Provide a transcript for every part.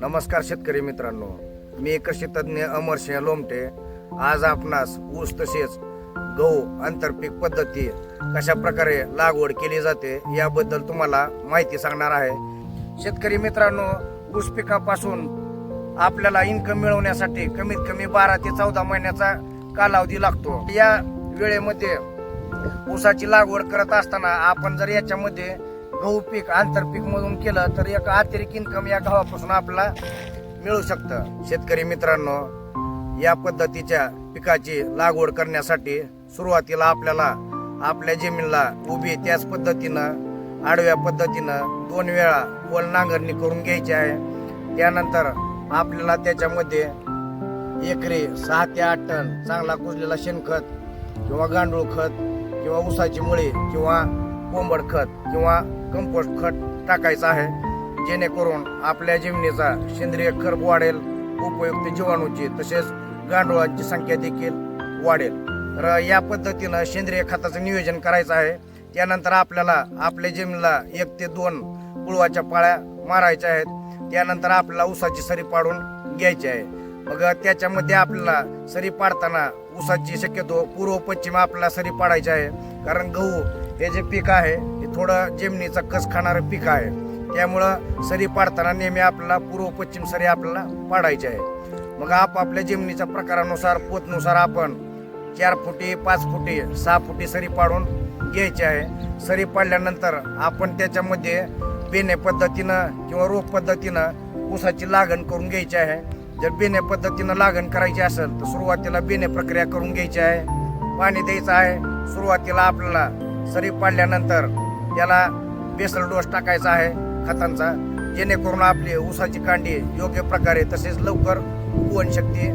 नमस्कार शेतकरी मित्रांनो. मी कृषी तज्ज्ञ अमरसिंह लोमटे. आज आपणास ऊस तसेच गहू आंतरपीक पद्धती कशा प्रकारे लागवड केली जाते याबद्दल तुम्हाला माहिती सांगणार आहे. शेतकरी मित्रांनो ऊस पिकापासून आपल्याला इन्कम मिळवण्यासाठी कमीत कमी बारा ते चौदा महिन्याचा कालावधी लागतो. या वेळेमध्ये ऊसाची लागवड करत असताना आपण जर याच्यामध्ये गहू पीक आंतरपीक मधून केलं तर एक अतिरिक्त इन्कम या गव्हापासून आपल्याला मिळू शकतं. शेतकरी मित्रांनो या पद्धतीच्या पिकाची लागवड करण्यासाठी सुरुवातीला आपल्याला आपल्या जमिनीला उभी त्याच पद्धतीनं आडव्या पद्धतीनं दोन वेळा वल नांगरणी करून घ्यायची आहे. त्यानंतर आपल्याला त्याच्यामध्ये एकरी सहा ते आठ टन चांगला कुजलेला शेणखत किंवा गांडूळ खत किंवा ऊसाची मुळी किंवा कोंबड खत किंवा कंपोस्ट खत टाकायचं आहे. जेणेकरून आपल्या जमिनीचा सेंद्रिय खर्ब वाढेल उपयुक्त जीवाणूची तसेच गांडुळांची संख्या देखील वाढेल. तर या पद्धतीनं सेंद्रिय खताचं नियोजन करायचं आहे. त्यानंतर आपल्याला आपल्या जमिनीला एक ते दोन पुळवाच्या पाळ्या मारायच्या आहेत. त्यानंतर आपल्याला ऊसाची सरी पाडून घ्यायची आहे. मग त्याच्यामध्ये आपल्याला सरी पाडताना ऊसाची शक्यतो पूर्व पश्चिम आपल्याला सरी पाडायची आहे. कारण गहू हे जे पीक आहे थोडं जमिनीचा कस खाणारं पीक आहे. त्यामुळं सरी पाडताना नेहमी आपल्याला पूर्व पश्चिम सरी आपल्याला पाडायची आहे. मग आपापल्या जमिनीच्या प्रकारानुसार पोतनुसार आपण चार फुटी पाच फुटी सहा फुटी सरी पाडून घ्यायची आहे. सरी पाडल्यानंतर आपण त्याच्यामध्ये बेने पद्धतीनं किंवा रोप पद्धतीनं ऊसाची लागण करून घ्यायची आहे. जर बेने पद्धतीनं लागण करायची असेल तर सुरुवातीला बेने प्रक्रिया करून घ्यायची आहे. पाणी द्यायचं आहे. सुरुवातीला आपल्याला सरी पाडल्यानंतर त्याला बेसल डोस टाकायचा आहे खतांचा जेणेकरून आपली ऊसाची कांडी योग्य प्रकारे तसेच लवकर उगवण शक्ती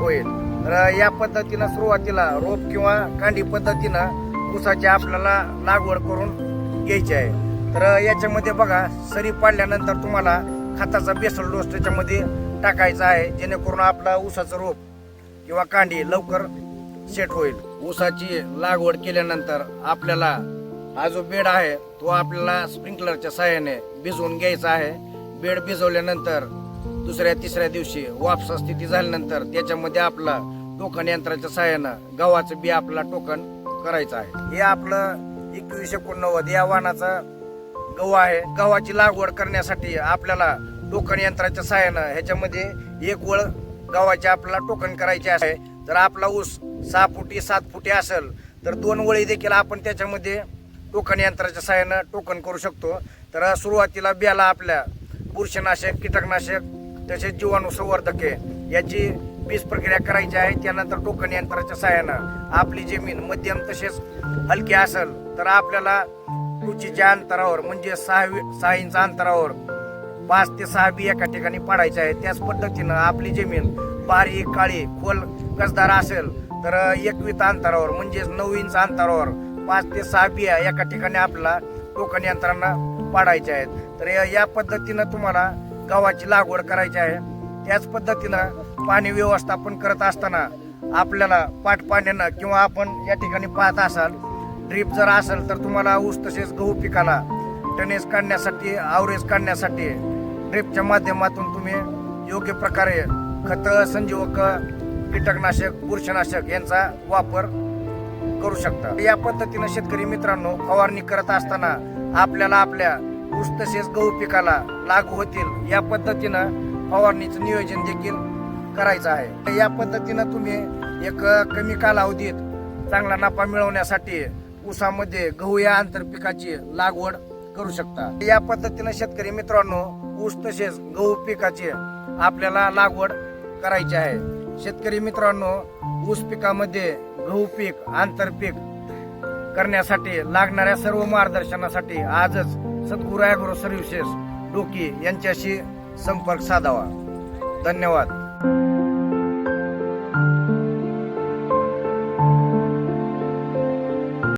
होईल. तर या पद्धतीनं सुरुवातीला रोप किंवा कांडी पद्धतीनं ऊसाची आपल्याला लागवड करून घ्यायची आहे. तर याच्यामध्ये बघा सरी पाडल्यानंतर तुम्हाला खताचा बेसल डोस त्याच्यामध्ये टाकायचा आहे जेणेकरून आपला ऊसाचं रोप किंवा कांडी लवकर सेट होईल. ऊसाची लागवड केल्यानंतर आपल्याला हा जो बेड आहे तो आपल्याला स्प्रिंकलरच्या सहाय्याने भिजवून घ्यायचा आहे. बेड भिजवल्यानंतर दुसऱ्या तिसऱ्या दिवशी वापसा स्थिती झाल्यानंतर त्याच्यामध्ये आपला टोकन यंत्राच्या सहाय्यानं गव्हाचं बी आपला टोकन करायचं आहे. हे आपलं एकवीस एकोणनव्वद या वाहनाचं गहू आहे. गव्हाची लागवड करण्यासाठी आपल्याला टोकन यंत्राच्या सहाय्यानं ह्याच्यामध्ये एक वळ गव्हाचे आपल्याला टोकन करायचे आहे. जर आपला ऊस सहा फुटी सात फुटी असेल तर दोन वळी देखील आपण त्याच्यामध्ये टोकन यंत्राच्या सहाय्यानं टोकन करू शकतो. तर सुरुवातीला बियाला आपल्या बुरशीनाशक कीटकनाशक तसेच जीवाणू संवर्धके याची बीज प्रक्रिया करायची आहे. त्यानंतर टोकन यंत्राच्या सहाय्यानं आपली जमीन मध्यम तसेच हलकी असेल तर आपल्याला रुचीच्या अंतरावर म्हणजे सहा सहा इंच अंतरावर पाच ते सहा बी एका ठिकाणी पाडायचे आहे. त्याच पद्धतीनं आपली जमीन बारीक काळी खोल कसदार असेल तर एकवीत अंतरावर म्हणजेच नऊ इंच अंतरावर पाच ते सहा बिया एका ठिकाणी आपला टोकन यंत्रांना पाडायच्या आहेत. तर या- पद्धतीनं तुम्हाला गव्हाची लागवड करायची आहे. त्याच पद्धतीनं पाणी व्यवस्थापन करत असताना आपल्याला पाट पाण्यानं किंवा आपण या ठिकाणी पाहत असाल ड्रीप जर असेल तर तुम्हाला ऊस तसेच गहू पिकाला टनेज काढण्यासाठी आवरेज काढण्यासाठी ड्रीपच्या माध्यमातून तुम्ही योग्य प्रकारे खत संजीवक कीटकनाशक बुरशीनाशक यांचा वापर करू शकता. या पद्धतीनं शेतकरी मित्रांनो फवारणी करत असताना आपल्याला आपल्या ऊस तसेच गहू पिकाला लागू होतील. या पद्धतीनं फवारणीचं नियोजन देखील करायचं आहे. या पद्धतीनं तुम्ही एक कमी कालावधीत चांगला नफा मिळवण्यासाठी ऊसामध्ये गहू या आंतरपिकाची लागवड करू शकता. या पद्धतीनं शेतकरी मित्रांनो ऊस तसेच गहू पिकाची आपल्याला लागवड करायची आहे. शेतकरी मित्रांनो ऊस पिकामध्ये गहू पीक आंतरपीक करण्यासाठी लागणाऱ्या सर्व मार्गदर्शनासाठी आजच सद्गुरू ॲग्रो सर्व्हिसेस डोकी यांच्याशी संपर्क साधावा. धन्यवाद.